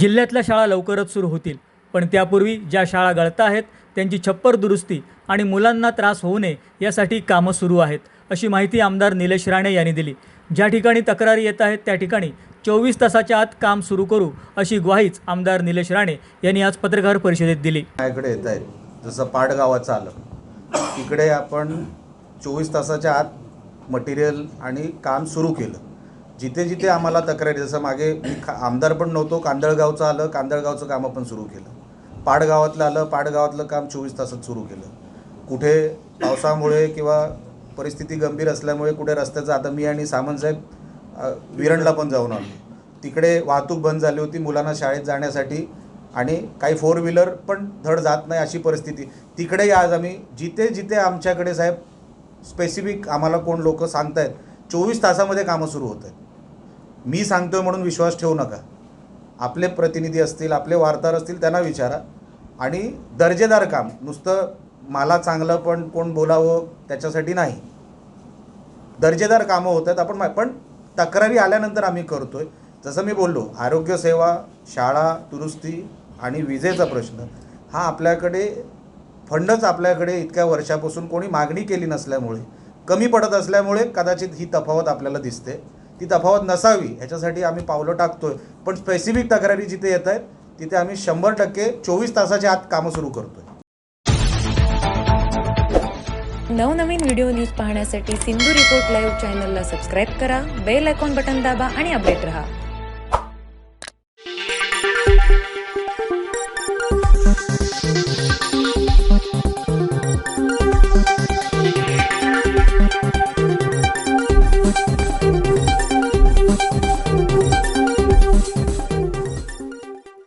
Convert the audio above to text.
जिल्ह्यातल्या शाळा लवकरच सुरू होतील. पण त्यापूर्वी ज्या शाळा गळता आहेत त्यांची छप्पर दुरुस्ती आणि मुलांना त्रास होऊ नये यासाठी कामं सुरू आहेत अशी माहिती आमदार निलेश राणे यांनी दिली. ज्या ठिकाणी तक्रारी येत आहेत त्या ठिकाणी चोवीस तासाच्या आत काम सुरू करू अशी ग्वाहीच आमदार निलेश राणे यांनी आज पत्रकार परिषदेत दिली. माझ्याकडे येत आहेत. जसं पाडगावाचं आलं तिकडे आपण चोवीस तासाच्या आत मटेरियल आणि काम सुरू केलं. जिथे जिथे आम्हाला तक्रारी जसं मागे मी खा आमदार पण नव्हतो कांदळगावचं आलं कांदळगावचं काम आपण सुरू केलं. पाडगावातलं आलं पाडगावातलं काम चोवीस तासात सुरू केलं. कुठे पावसामुळे किंवा परिस्थिती गंभीर असल्यामुळे कुठे रस्त्याचं आता मी आणि सामंतसाहेब विरणला पण जाऊन आलो. तिकडे वाहतूक बंद झाली होती मुलांना शाळेत जाण्यासाठी आणि काही फोर व्हीलर पण धड जात नाही अशी परिस्थिती. तिकडेही आज आम्ही जिथे जिथे आमच्याकडे साहेब स्पेसिफिक आम्हाला कोण लोक सांगतायत चोवीस तासामध्ये कामं सुरू होत आहेत. मी सांगतोय म्हणून विश्वास ठेवू नका. आपले प्रतिनिधी असतील आपले वार्ताहर असतील त्यांना विचारा. आणि दर्जेदार काम नुसतं मला चांगलं पण कोण बोलावं त्याच्यासाठी नाही. दर्जेदार कामं होत आहेत आपण मा- पण तक्रारी आल्यानंतर आम्ही करतोय. जसं मी बोललो आरोग्यसेवा शाळा दुरुस्ती आणि विजेचा प्रश्न हा आपल्याकडे फंडच आपल्याकडे इतक्या वर्षापासून कोणी मागणी केली नसल्यामुळे कमी पडत असल्यामुळे कदाचित ही तफावत आपल्याला दिसते. ती तफावत नसावी ह्याच्यासाठी आम्ही पावलं टाकतोय. पण स्पेसिफिक तक्रारी जिथे येत आहेत तिथे आम्ही शंभर टक्के चोवीस तासाच्या आत कामं सुरू करतोय. नवनवीन व्हिडिओ न्यूज पाहण्यासाठी सिंधू रिपोर्ट लाईव्ह चॅनलला सबस्क्राईब करा बेल आयकॉन बटन दाबा आणि अपडेट रहा.